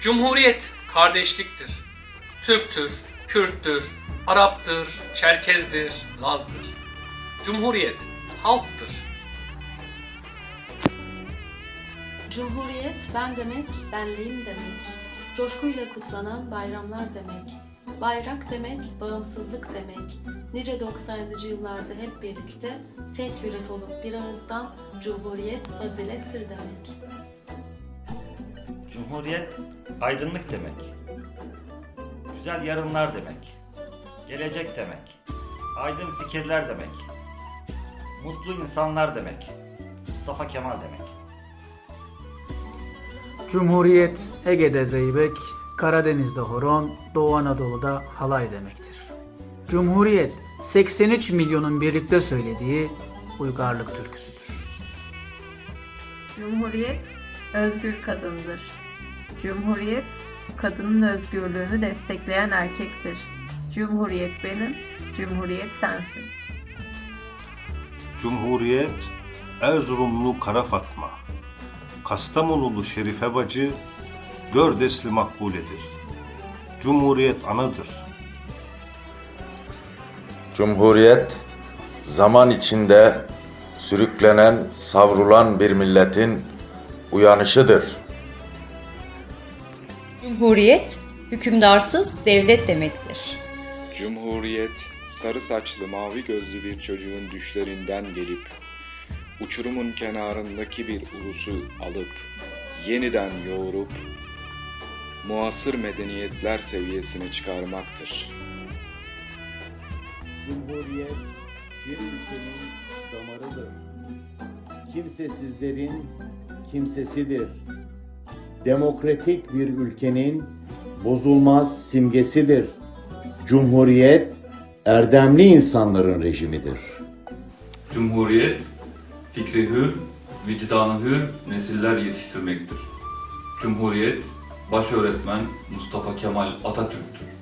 Cumhuriyet kardeşliktir. Türktür, Kürttür, Arap'tır, Çerkez'dir, Laz'dır. Cumhuriyet halktır. Cumhuriyet ben demek, benliğim demek. Coşkuyla kutlanan bayramlar demek. Bayrak demek, bağımsızlık demek. Nice 90'lı yıllarda hep birlikte tek yürek olup bir ağızdan Cumhuriyet fazilettir demek. Cumhuriyet aydınlık demek. Güzel yarınlar demek. Gelecek demek. Aydın fikirler demek. Mutlu insanlar demek. Mustafa Kemal demek. Cumhuriyet Ege'de zeybek, Karadeniz'de horon, Doğu Anadolu'da halay demektir. Cumhuriyet 83 milyonun birlikte söylediği uygarlık türküsüdür. Cumhuriyet özgür kadındır. Cumhuriyet kadının özgürlüğünü destekleyen erkektir. Cumhuriyet benim, Cumhuriyet sensin. Cumhuriyet Erzurumlu Kara Fatma Kastamonulu Şerife Bacı Gördesli Makbuledir. Cumhuriyet anadır. Cumhuriyet, zaman içinde sürüklenen, savrulan bir milletin uyanışıdır. Cumhuriyet, hükümdarsız devlet demektir. Cumhuriyet, sarı saçlı mavi gözlü bir çocuğun düşlerinden gelip, uçurumun kenarındaki bir ulusu alıp, yeniden yoğurup, muasır medeniyetler seviyesine çıkarmaktır. Cumhuriyet bir ülkenin damarıdır. Kimsesizlerin kimsesidir. Demokratik bir ülkenin bozulmaz simgesidir. Cumhuriyet erdemli insanların rejimidir. Cumhuriyet, fikri hür, vicdanı hür nesiller yetiştirmektir. Cumhuriyet, baş öğretmen Mustafa Kemal Atatürk'tür.